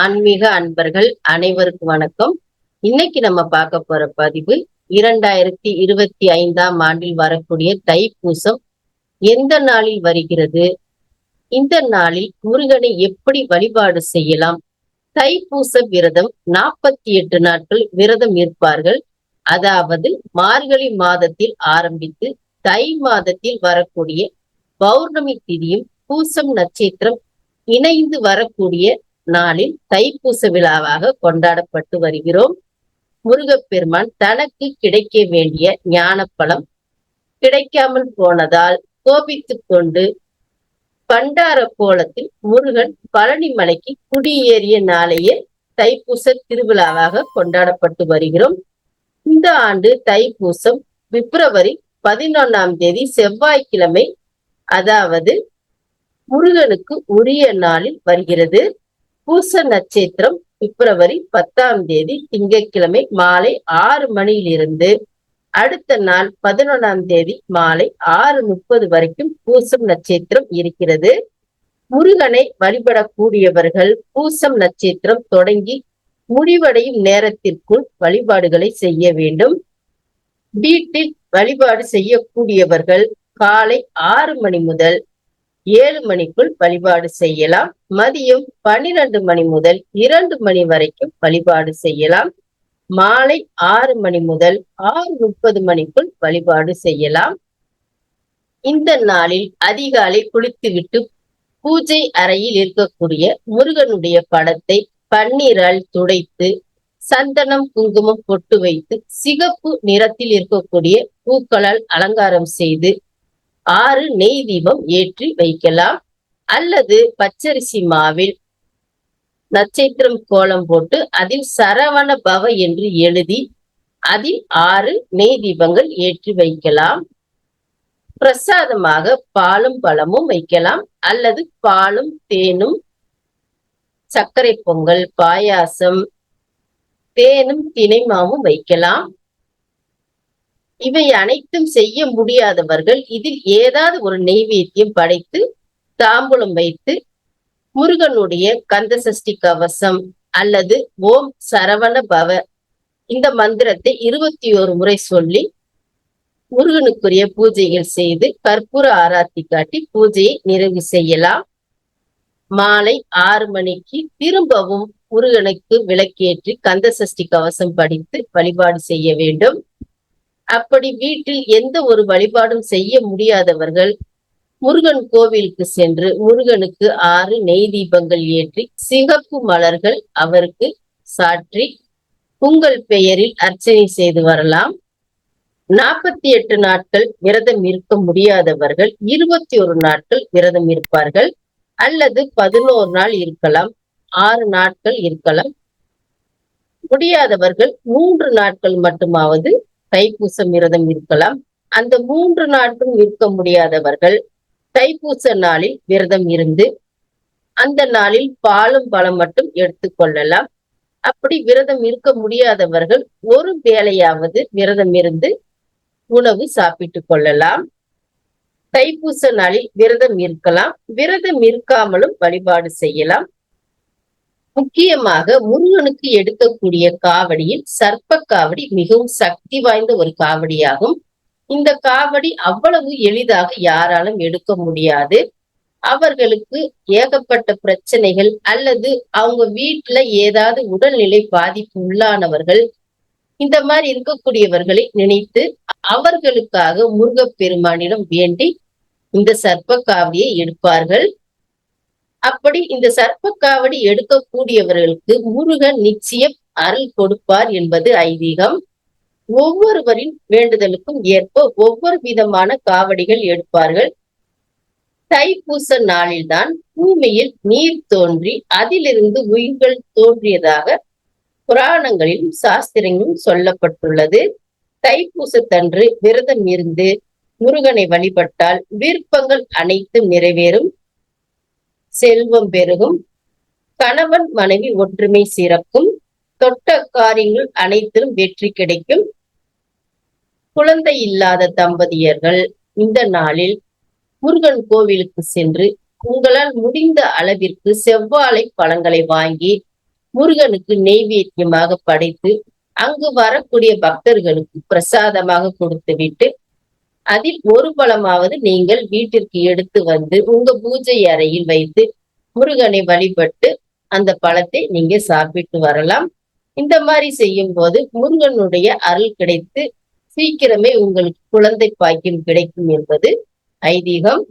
ஆன்மீக அன்பர்கள் அனைவருக்கும் வணக்கம். இன்னைக்கு நம்ம பார்க்க போற பதிவு இரண்டாயிரத்தி இருபத்தி ஐந்தாம் ஆண்டில் வரக்கூடிய தைப்பூசம். எந்த நாளில் வருகிறது? இந்த நாளில் முருகனை எப்படி வழிபாடு செய்யலாம்? தைப்பூச விரதம் நாற்பத்தி எட்டு நாட்கள் விரதம் இருப்பார்கள். அதாவது மார்கழி மாதத்தில் ஆரம்பித்து தை மாதத்தில் வரக்கூடிய பௌர்ணமி திதியும் பூசம் நட்சத்திரம் இணைந்து வரக்கூடிய நாளில் தைப்பூச விழாவாக கொண்டாடப்பட்டு வருகிறோம். முருகப்பெருமான் தனக்கு கிடைக்க வேண்டிய ஞானப்பழம் கிடைக்காமல் போனதால் கோபித்துக் கொண்டு பண்டார கோலத்தில் முருகன் பழனி மலைக்கு குடியேறிய நாளையே தைப்பூச திருவிழாவாக கொண்டாடப்பட்டு வருகிறோம். இந்த ஆண்டு தைப்பூசம் பிப்ரவரி பதினொன்னாம் தேதி செவ்வாய்க்கிழமை அதாவது முருகனுக்கு உரிய நாளில் வருகிறது. பூச நட்சத்திரம் பிப்ரவரி பத்தாம் தேதி திங்கட்கிழமை மாலை ஆறு மணியிலிருந்து அடுத்த நாள் பதினொன்றாம் தேதி மாலை ஆறு முப்பது வரைக்கும் பூசம் நட்சத்திரம் இருக்கிறது. முருகனை வழிபடக்கூடியவர்கள் பூசம் நட்சத்திரம் தொடங்கி முடிவடையும் நேரத்திற்குள் வழிபாடுகளை செய்ய வேண்டும். வீட்டில் வழிபாடு செய்யக்கூடியவர்கள் காலை ஆறு மணி முதல் ஏழு மணிக்குள் வழிபாடு செய்யலாம். மதியம் பன்னிரண்டு மணி முதல் இரண்டு மணி வரைக்கும் வழிபாடு செய்யலாம். மாலை ஆறு மணி முதல் ஆறு முப்பது மணிக்குள் வழிபாடு செய்யலாம். இந்த நாளில் அதிகாலை குளித்துவிட்டு பூஜை அறையில் இருக்கக்கூடிய முருகனுடைய படத்தை பன்னீரால் துடைத்து சந்தனம் குங்குமம் பொட்டு வைத்து சிகப்பு நிறத்தில் இருக்கக்கூடிய பூக்களால் அலங்காரம் செய்து ஆறு நெய் தீபம் ஏற்றி வைக்கலாம். அல்லது பச்சரிசி மாவில் நட்சத்திரம் கோலம் போட்டு அதில் சரவண பவ என்று எழுதி அதில் ஆறு நெய் தீபங்கள் ஏற்றி வைக்கலாம். பிரசாதமாக பாலும் பழமும் வைக்கலாம். அல்லது பாலும் தேனும் சர்க்கரை பொங்கல் பாயாசம் தேனும் தினைமாவும் வைக்கலாம். இவை அனைத்தும் செய்ய முடியாதவர்கள் இதில் ஏதாவது ஒரு நெய்வேத்தியம் படைத்து தாம்பூலம் வைத்து முருகனுடைய கந்த சஷ்டி கவசம் அல்லது ஓம் சரவண பவ இந்த மந்திரத்தை இருபத்தி ஒரு முறை சொல்லி முருகனுக்குரிய பூஜைகள் செய்து கற்பூர ஆராத்தி காட்டி பூஜையை நிறைவு செய்யலாம். மாலை ஆறு மணிக்கு திரும்பவும் முருகனுக்கு விளக்கேற்றி கந்த சஷ்டி கவசம் படித்து வழிபாடு செய்ய வேண்டும். அப்படி வீட்டில் எந்த ஒரு வழிபாடும் செய்ய முடியாதவர்கள் முருகன் கோவிலுக்கு சென்று முருகனுக்கு ஆறு நெய் தீபங்கள் ஏற்றி சிகப்பு மலர்கள் அவருக்கு சாற்றி உங்கள் பெயரில் அர்ச்சனை செய்து வரலாம். நாற்பத்தி எட்டு நாட்கள் விரதம் இருக்க முடியாதவர்கள் இருபத்தி ஒரு நாட்கள் விரதம் இருப்பார்கள். அல்லது பதினோரு நாள் இருக்கலாம் ஆறு நாட்கள் இருக்கலாம். முடியாதவர்கள் மூன்று நாட்கள் மட்டுமாவது தைப்பூச விரதம் இருக்கலாம். அந்த மூன்று நாட்கள் இருக்க முடியாதவர்கள் தைப்பூச நாளில் விரதம் இருந்து அந்த நாளில் பாலும் பழம் மட்டும் எடுத்துக்கொள்ளலாம் அப்படி விரதம் இருக்க முடியாதவர்கள் ஒரு வேளையாவது விரதம் இருந்து உணவு சாப்பிட்டு கொள்ளலாம். தைப்பூச நாளில் விரதம் இருக்கலாம். விரதம் இருக்காமலும் வழிபாடு செய்யலாம். முக்கியமாக முருகனுக்கு எடுக்கக்கூடிய காவடியில் சர்ப்ப காவடி மிகவும் சக்தி வாய்ந்த ஒரு காவடியாகும். இந்த காவடி அவ்வளவு எளிதாக யாராலும் எடுக்க முடியாது. அவர்களுக்கு ஏகப்பட்ட பிரச்சனைகள் அல்லது அவங்க வீட்டுல ஏதாவது உடல்நிலை பாதிப்பு உள்ளானவர்கள் இந்த மாதிரி இருக்கக்கூடியவர்களை நினைத்து அவர்களுக்காக முருகப்பெருமானிடம் வேண்டி இந்த சர்ப்ப காவடியை எடுப்பார்கள். அப்படி இந்த சர்ப்ப காவடி எடுக்கக்கூடியவர்களுக்கு முருகன் நிச்சயம் அருள் கொடுப்பார் என்பது ஐதீகம். ஒவ்வொருவரின் வேண்டுதலுக்கும் ஏற்ப ஒவ்வொரு விதமான காவடிகள் எடுப்பார்கள். தைப்பூச நாளில்தான் பூமியில் நீர் தோன்றி அதிலிருந்து உயிர்கள் தோன்றியதாக புராணங்களிலும் சாஸ்திரங்களும் சொல்லப்பட்டுள்ளது. தைப்பூசத்தன்று விரதம் இருந்து முருகனை வழிபட்டால் விருப்பங்கள் அனைத்தும் நிறைவேறும். செல்வம் பெருகும். கணவன் மனைவி ஒற்றுமை சிறக்கும். தொட்ட காரியங்கள் அனைத்திலும் வெற்றி கிடைக்கும். குழந்தை இல்லாத தம்பதியர்கள் இந்த நாளில் முருகன் கோவிலுக்கு சென்று உங்களால் முடிந்த அளவிற்கு செவ்வாழை பழங்களை வாங்கி முருகனுக்கு நெய்வேத்தியமாக படைத்து அங்கு வரக்கூடிய பக்தர்களுக்கு பிரசாதமாக கொடுத்துவிட்டு அதில் ஒரு பழமாவது நீங்கள் வீட்டிற்கு எடுத்து வந்து உங்க பூஜை அறையில் வைத்து முருகனை வழிபட்டு அந்த பழத்தை நீங்க சாப்பிட்டு வரலாம். இந்த மாதிரி செய்யும் போது முருகனுடைய அருள் கிடைத்து சீக்கிரமே உங்களுக்கு குழந்தை பாக்கியம் கிடைக்கும் என்பது ஐதீகம்.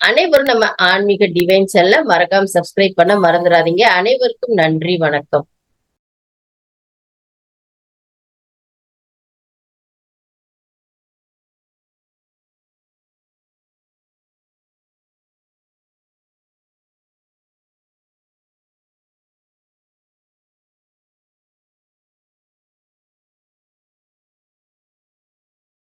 அனைவரும் நம்ம ஆன்மீக டிவைன்ஸ் எல்லாம் மறக்காம சப்ஸ்கிரைப் பண்ண மறந்துடாதீங்க. அனைவருக்கும் நன்றி வணக்கம்.